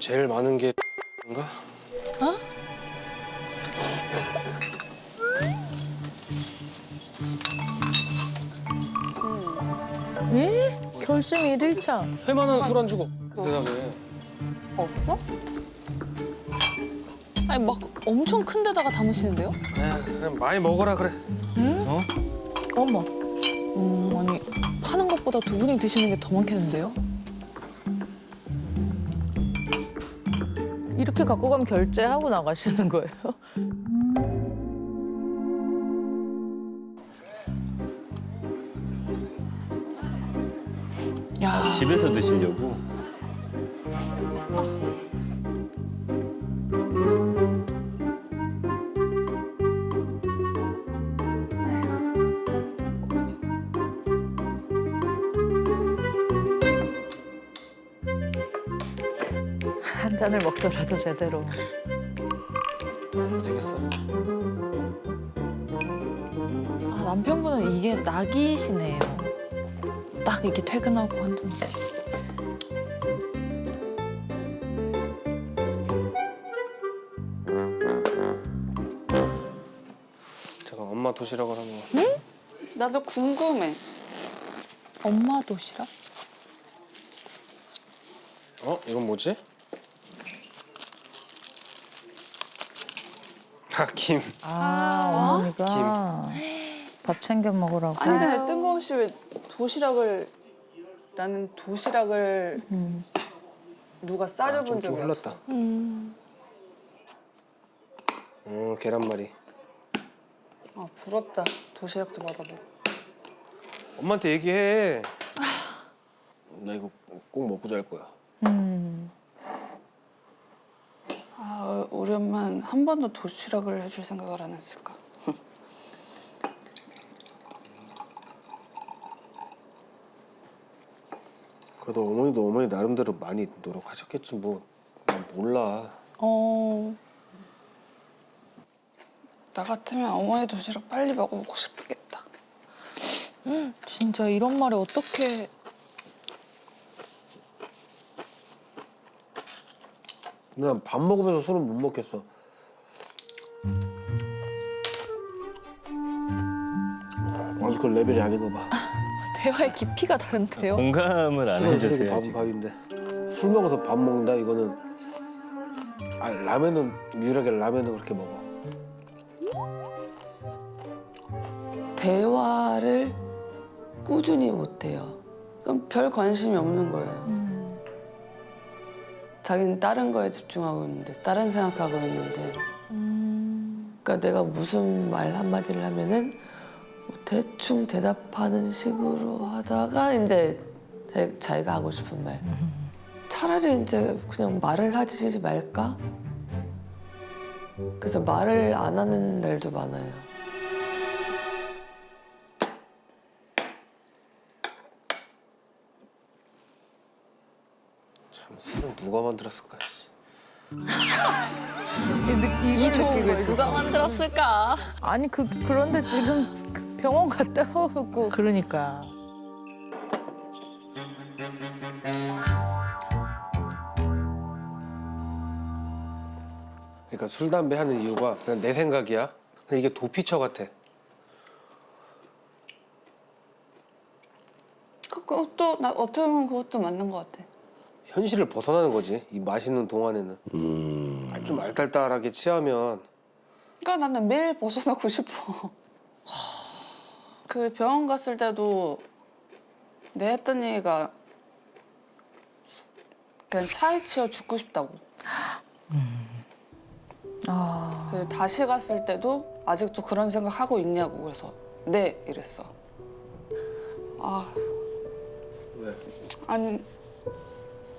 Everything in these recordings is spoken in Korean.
제일 많은 게 인가? 예? 결심 일일차 회만한 술 안 주고 대답해. 없어? 아니 막 엄청 큰 데다가 담으시는데요? 에이, 그냥 많이 먹어라 그래. 어머. 음, 아니 파는 것보다 두 분이 드시는 게 더 많겠는데요? 이렇게 갖고 가면 결제하고 나가시는 거예요? 야, 집에서 드시려고. 한 잔을 먹더라도 제대로. 되겠어. 아, 남편분은 이게 낙이시네요. 딱 이렇게 퇴근하고 한 잔. 제가 엄마 도시락을 한번. 나도 궁금해. 엄마 도시락? 어? 이건 뭐지? 아 김. 아, 어머니가 밥 챙겨 먹으라고. 아니 근데 뜬금없이 왜 도시락을 나는 도시락을 누가 아, 싸줘본 좀, 좀 적이 흘렀다. 없어. 음. 음 계란말이. 아 부럽다. 도시락도 받아보고. 엄마한테 얘기해. 나 이거 꼭 먹고 잘 거야. 음. 아 우리 엄마는 한 번도 도시락을 해줄 생각을 안 했을까? 그래도 어머니도 어머니 나름대로 많이 노력하셨겠지 뭐. 난 몰라. 어. 나 같으면 어머니 도시락 빨리 먹어보고 싶겠다. 진짜 이런 말에 어떻게 난밥 먹으면서 술은 못 먹겠어. 아직 그 레벨이 아닌가 봐. 대화의 깊이가 다른데요? 공감을 안 술은 해주세요. 밥은 지금. 밥인데 술 먹어서 밥 먹는다 이거는 아 라면은 유일하게 라면은 그렇게 먹어. 대화를 꾸준히 못해요. 그럼 별 관심이 없는 거예요. 자기는 다른 거에 집중하고 있는데, 다른 생각하고 있는데. 그러니까 내가 무슨 말 한마디를 하면은 뭐 대충 대답하는 식으로 하다가 이제 자- 자기가 하고 싶은 말. 차라리 이제 그냥 말을 하지 말까? 그래서 말을 안 하는 날도 많아요. 참 술은 누가 만들었을까? 씨. 이 좋은 걸 누가 만들었을까? 아니 그 그런데 지금 병원 갔다 오고 그러니까. 그러니까 술 담배 하는 이유가 그냥 내 생각이야. 근데 이게 도피처 같아. 그- 그것도 나 어떻게 보면 그것도 맞는 것 같아. 현실을 벗어나는 거지. 이 마시는 동안에는 음. 아, 좀 알딸딸하게 취하면 그러니까 나는 매일 벗어나고 싶어. 그 병원 갔을 때도 내 했던 얘기가 그냥 차에 치여 죽고 싶다고. 아. 그래서 다시 갔을 때도 아직도 그런 생각 하고 있냐고 그래서 네 이랬어. 아 왜? 아니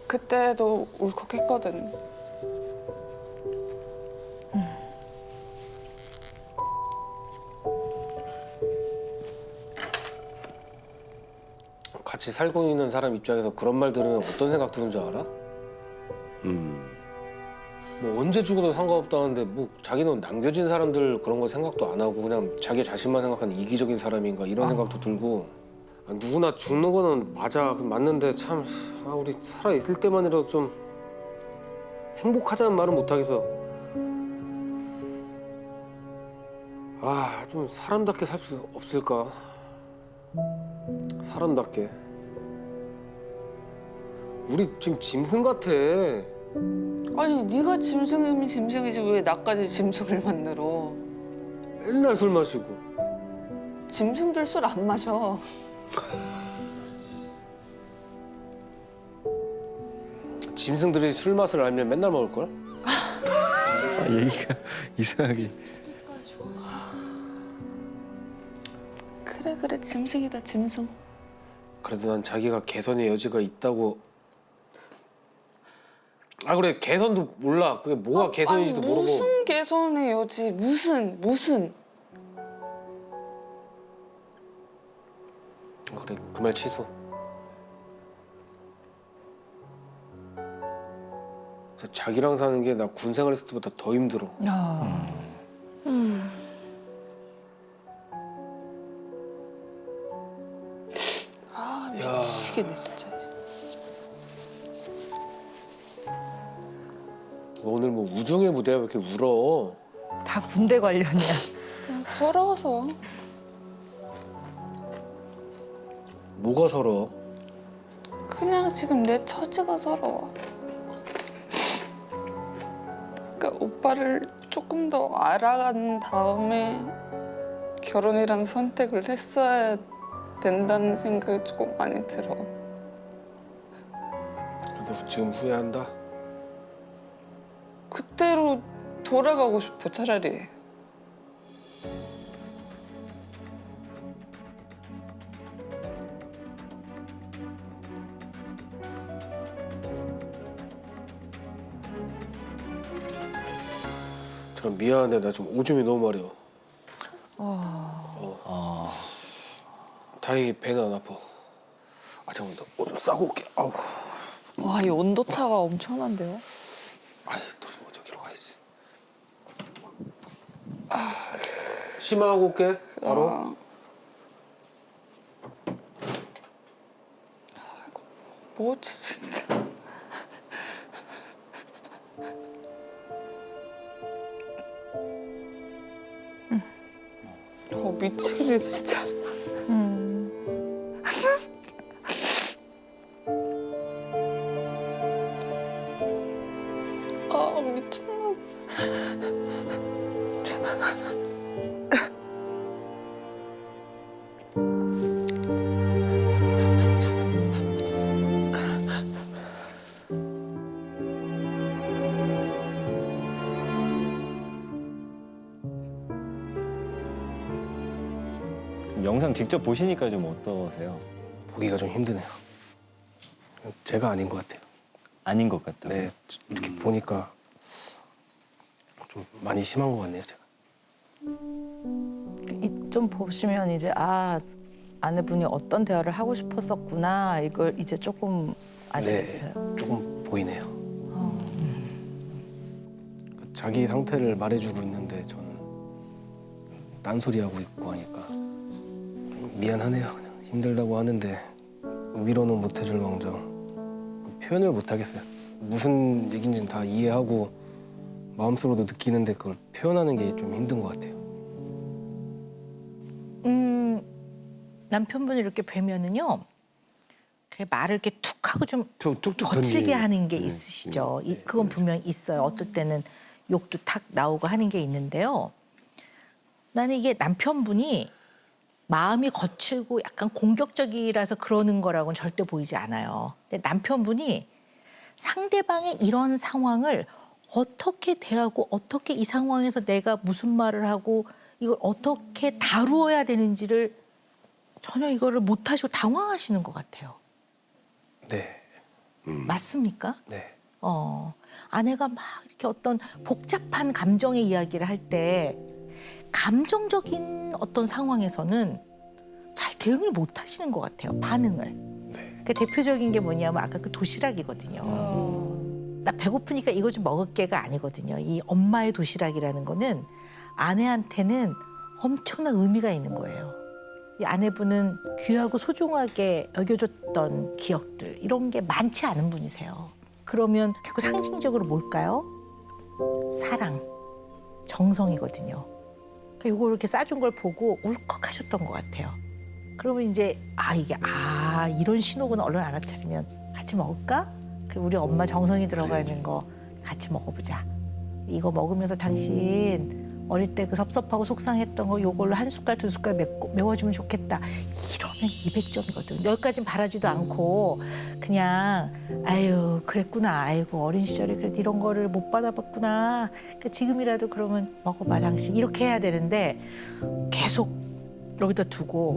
그때도 울컥했거든. 같이 살고 있는 사람 입장에서 그런 말 들으면 어떤 생각 드는 줄 알아? 음. 뭐 언제 죽어도 상관없다는데 뭐 자기는 남겨진 사람들 그런 거 생각도 안 하고 그냥 자기 자신만 생각하는 이기적인 사람인가 이런 생각도 들고 아, 누구나 죽는 거는 맞아 그 맞는데 참 아, 우리 살아 있을 때만이라도 좀 행복하자는 말은 못하겠어. 아, 좀 사람답게 살 수 없을까? 사람답게. 우리 지금 짐승 같아. 아니 네가 짐승이면 짐승이지 왜 나까지 짐승을 만들어? 맨날 술 마시고. 짐승들 술 안 마셔. 짐승들이 술 맛을 알면 맨날 먹을 걸? 아, 얘기가 이상하게. 그래 그래 짐승이다 짐승. 그래도 난 자기가 개선의 여지가 있다고. 아 그래 개선도 몰라. 그게 뭐가 개선인지도 아니, 모르고. 무슨 개선의 여지 무슨 무슨 그 말 취소. 그래서 자기랑 사는 게 나 군 생활 했을 때보다 더 힘들어. 아 미치겠네 진짜. 오늘 뭐 우중의 무대야 왜 이렇게 울어? 다 군대 관련이야. 그냥 서러워서 뭐가 서러? 그냥 지금 내 처지가 서러워. 그러니까 오빠를 조금 더 알아간 다음에 결혼이라는 선택을 했어야 된다는 생각이 조금 많이 들어. 그래도 지금 후회한다. 그때로 돌아가고 싶어 차라리. 참 미안한데 나 지금 오줌이 너무 마려. 아, 어. 다행히 배는 안 아파. 아 잠깐만 나 오줌 싸고 올게. 아우. 와, 이 온도 차가 엄청난데요? 아이 또 어디로 가야지. 아. 심하고 올게. 바로. 아. 아이고, 뭐지 진짜. 어 미치겠네 진짜. 영상 직접 보시니까 좀 어떠세요? 보기가 좀 힘드네요. 제가 아닌 것 같아요. 아닌 것 같다. 네, 이렇게 보니까 좀 많이 심한 것 같네요, 제가. 이 좀 보시면 이제 아 아내분이 어떤 대화를 하고 싶었었구나 이걸 이제 조금 아시겠어요. 네, 조금 보이네요. 자기 상태를 말해주고 있는데 저는 딴소리 하고 있고 하니까 좀 미안하네요. 그냥 힘들다고 하는데 위로는 못 해줄 망정 표현을 못 하겠어요. 무슨 얘기인지는 다 이해하고 마음속으로도 느끼는데 그걸 표현하는 게 좀 힘든 것 같아요. 음 남편분이 이렇게 뵈면은요. 그래 말을 이렇게 툭 하고 좀 툭툭 거칠게 하는 게 네, 있으시죠. 네, 이- 그건 분명 있어요. 어떨 때는 욕도 탁 나오고 하는 게 있는데요. 나는 이게 남편분이 마음이 거칠고 약간 공격적이라서 그러는 거라고는 절대 보이지 않아요. 근데 남편분이 상대방의 이런 상황을 어떻게 대하고 어떻게 이 상황에서 내가 무슨 말을 하고 이걸 어떻게 다루어야 되는지를 전혀 이거를 못 하시고 당황하시는 것 같아요. 네, 맞습니까? 네. 어, 아내가 막 이렇게 어떤 복잡한 감정의 이야기를 할때 감정적인 어떤 상황에서는 잘 대응을 못 하시는 것 같아요. 반응을. 네. 그 대표적인 게 뭐냐면 아까 그 도시락이거든요. 나 배고프니까 이거 좀 먹을게가 아니거든요. 이 엄마의 도시락이라는 거는 아내한테는 엄청난 의미가 있는 거예요. 이 아내분은 귀하고 소중하게 여겨줬던 기억들 이런 게 많지 않은 분이세요. 그러면 결국 상징적으로 뭘까요? 사랑, 정성이거든요. 요거 이렇게 싸준 걸 보고 울컥하셨던 것 같아요. 그러면 이제 아 이게 아 이런 신호군 얼른 알아차리면 같이 먹을까? 그리고 우리 엄마 정성이 들어가 있는 거 같이 먹어보자. 이거 먹으면서 당신 어릴 때 그 섭섭하고 속상했던 거 요걸로 한 숟갈 두 숟갈 메고, 메워주면 좋겠다. 이러면 200점이거든. 여기까진 바라지도 않고 그냥 아유 그랬구나. 아이고 어린 시절에 그래도 이런 거를 못 받아봤구나. 그러니까 지금이라도 그러면 먹어봐 당신 이렇게 해야 되는데 계속 여기다 두고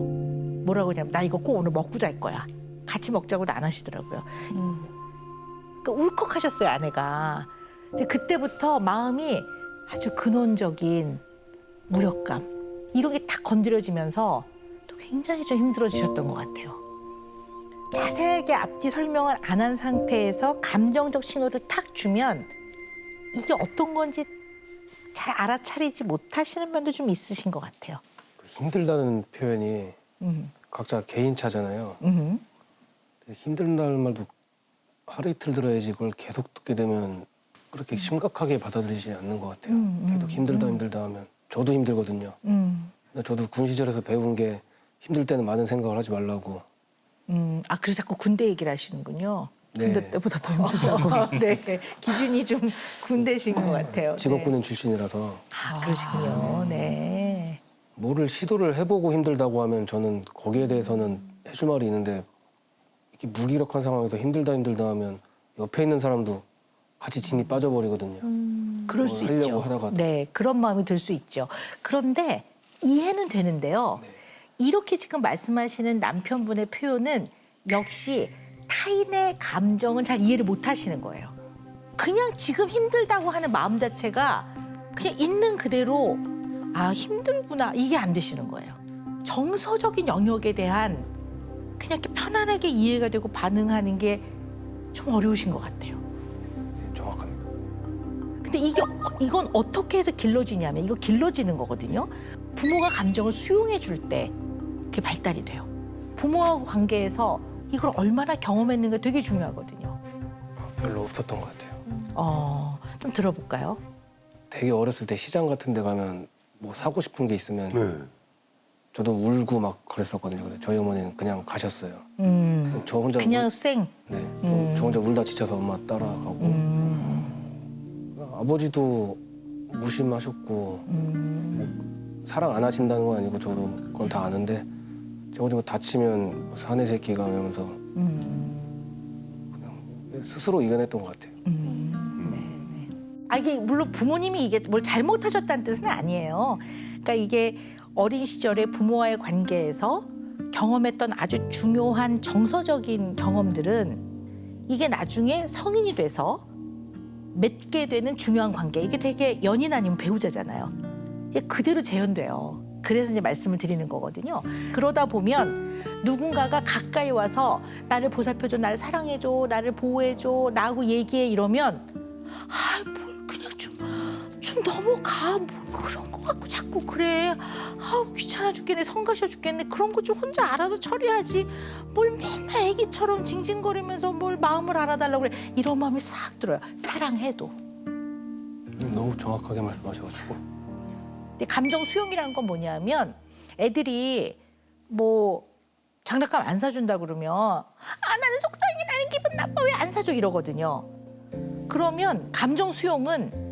뭐라고 하냐면 나 이거 꼭 오늘 먹고 잘 거야. 같이 먹자고도 안 하시더라고요. 음. 그러니까 울컥하셨어요 아내가. 그때부터 마음이 아주 근원적인 무력감 이런 게탁 건드려지면서 또 굉장히 좀 힘들어지셨던 것 같아요. 자세하게 앞뒤 설명을 안 한 상태에서 감정적 신호를 탁 주면 이게 어떤 건지 잘 알아차리지 못하시는 면도 좀 있으신 것 같아요. 힘들다는 표현이 음, 각자 개인차잖아요. 음, 힘들다는 말도 하루 이틀 들어야지 그걸 계속 듣게 되면 그렇게 심각하게 받아들이지 않는 것 같아요. 음, 음, 계속 힘들다 음. 힘들다 하면 저도 힘들거든요. 음, 근데 저도 군 시절에서 배운 게 힘들 때는 많은 생각을 하지 말라고. 음. 아 그래서 자꾸 군대 얘기를 하시는군요. 군대 네. 때보다 더 힘들다고. 네, 기준이 좀 군대신 것 같아요. 네. 직업군인 출신이라서 아 그러시군요. 네. 뭐를 시도를 해보고 힘들다고 하면 저는 거기에 대해서는 해줄 말이 있는데 이렇게 무기력한 상황에서 힘들다 힘들다 하면 옆에 있는 사람도 같이 진이 빠져버리거든요. 그럴 뭘수 하려고 있죠. 하다가도. 네, 그런 마음이 들 수 있죠. 그런데 이해는 되는데요. 이렇게 지금 말씀하시는 남편분의 표현은 역시 타인의 감정은 잘 이해를 못 하시는 거예요. 그냥 지금 힘들다고 하는 마음 자체가 그냥 있는 그대로 아, 힘들구나. 이게 안 되시는 거예요. 정서적인 영역에 대한 그냥 이렇게 편안하게 이해가 되고 반응하는 게 좀 어려우신 것 같아요. 근데 이게 어- 이건 어떻게 해서 길러지냐면 이거 길러지는 거거든요. 부모가 감정을 수용해 줄 때 그게 발달이 돼요. 부모하고 관계에서 이걸 얼마나 경험했는가 되게 중요하거든요. 별로 없었던 것 같아요. 어, 좀 들어볼까요? 되게 어렸을 때 시장 같은 데 가면 뭐 사고 싶은 게 있으면 네. 저도 울고 막 그랬었거든요. 근데 저희 어머니는 그냥 가셨어요. 음, 저 혼자 그냥 울, 쌩. 네, 저- 음. 저 혼자 울다 지쳐서 엄마 따라가고 음, 아버지도 무심하셨고 음, 사랑 안 하신다는 건 아니고 저도 그건 다 아는데 제가 어디 뭐 다치면 뭐 사내 새끼가 이러면서 음, 스스로 이겨냈던 것 같아요. 음, 네, 네. 아 이게 물론 부모님이 이게 뭘 잘못하셨다는 뜻은 아니에요. 그러니까 이게 어린 시절에 부모와의 관계에서 경험했던 아주 중요한 정서적인 경험들은 이게 나중에 성인이 돼서 맺게 되는 중요한 관계 이게 되게 연인 아니면 배우자잖아요. 이게 그대로 재현돼요. 그래서 이제 말씀을 드리는 거거든요. 그러다 보면 누군가가 가까이 와서 나를 보살펴줘, 나를 사랑해줘, 나를 보호해줘, 나하고 얘기해 이러면 아, 좀 넘어가. 뭐 그런 거 갖고 자꾸 그래. 아우 귀찮아 죽겠네, 성가셔 죽겠네. 그런 거 좀 혼자 알아서 처리하지. 뭘 맨날 애기처럼 징징거리면서 뭘 마음을 알아달라고 그래. 이런 마음이 싹 들어요. 사랑해도. 너무 정확하게 말씀하셔가지고 근데 감정 수용이라는 건 뭐냐면 애들이 뭐 장난감 안 사준다 그러면 아 나는 속상해 나는 기분 나빠 왜 안 사줘 이러거든요. 그러면 감정 수용은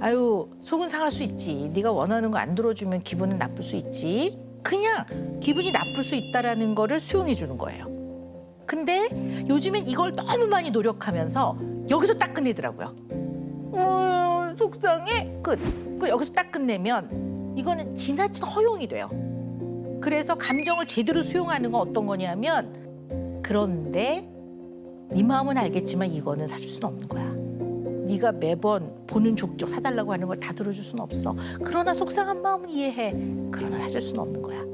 아유 속은 상할 수 있지 네가 원하는 거 안 들어주면 기분은 나쁠 수 있지 그냥 기분이 나쁠 수 있다라는 거를 수용해 주는 거예요. 근데 요즘엔 이걸 너무 많이 노력하면서 여기서 딱 끝내더라고요. 어, 속상해 끝. 그 여기서 딱 끝내면 이거는 지나친 허용이 돼요. 그래서 감정을 제대로 수용하는 건 어떤 거냐면 그런데 네 마음은 알겠지만 이거는 사줄 수는 없는 거야. 네가 매번 보는 족족 사달라고 하는 걸 다 들어줄 수는 없어. 그러나 속상한 마음은 이해해. 그러나 사줄 수는 없는 거야.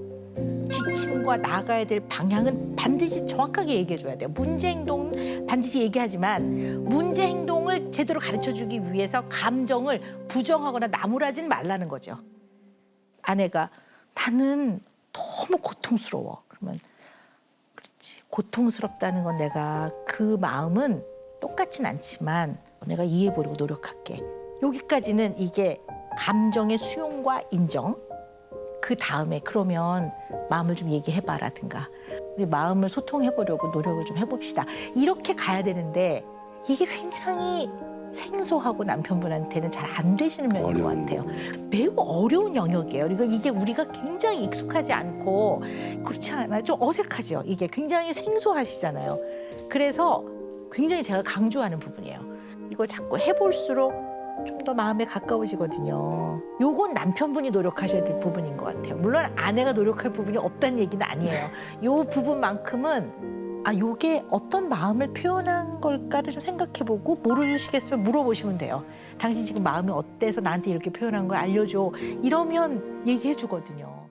지침과 나가야 될 방향은 반드시 정확하게 얘기해 줘야 돼요. 문제 행동 반드시 얘기하지만 문제 행동을 제대로 가르쳐 주기 위해서 감정을 부정하거나 나무라진 말라는 거죠. 아내가 나는 너무 고통스러워. 그러면 그렇지. 고통스럽다는 건 내가 그 마음은 똑같진 않지만 내가 이해해보려고 노력할게. 여기까지는 이게 감정의 수용과 인정. 그 다음에 그러면 마음을 좀 얘기해봐라든가 우리 마음을 소통해보려고 노력을 좀 해봅시다. 이렇게 가야 되는데 이게 굉장히 생소하고 남편분한테는 잘 안 되시는 면인 것 같아요. 매우 어려운 영역이에요. 그러니까 이게 우리가 굉장히 익숙하지 않고 그렇지 않아요. 좀 어색하죠. 이게 굉장히 생소하시잖아요. 그래서 굉장히 제가 강조하는 부분이에요. 이거 자꾸 해볼수록 좀 더 마음에 가까워지거든요. 요건 남편분이 노력하셔야 될 부분인 것 같아요. 물론 아내가 노력할 부분이 없다는 얘기는 아니에요. 요 부분만큼은 아 요게 어떤 마음을 표현한 걸까를 좀 생각해보고 모르시겠으면 물어보시면 돼요. 당신 지금 마음이 어때서 나한테 이렇게 표현한 걸 알려줘. 이러면 얘기해주거든요.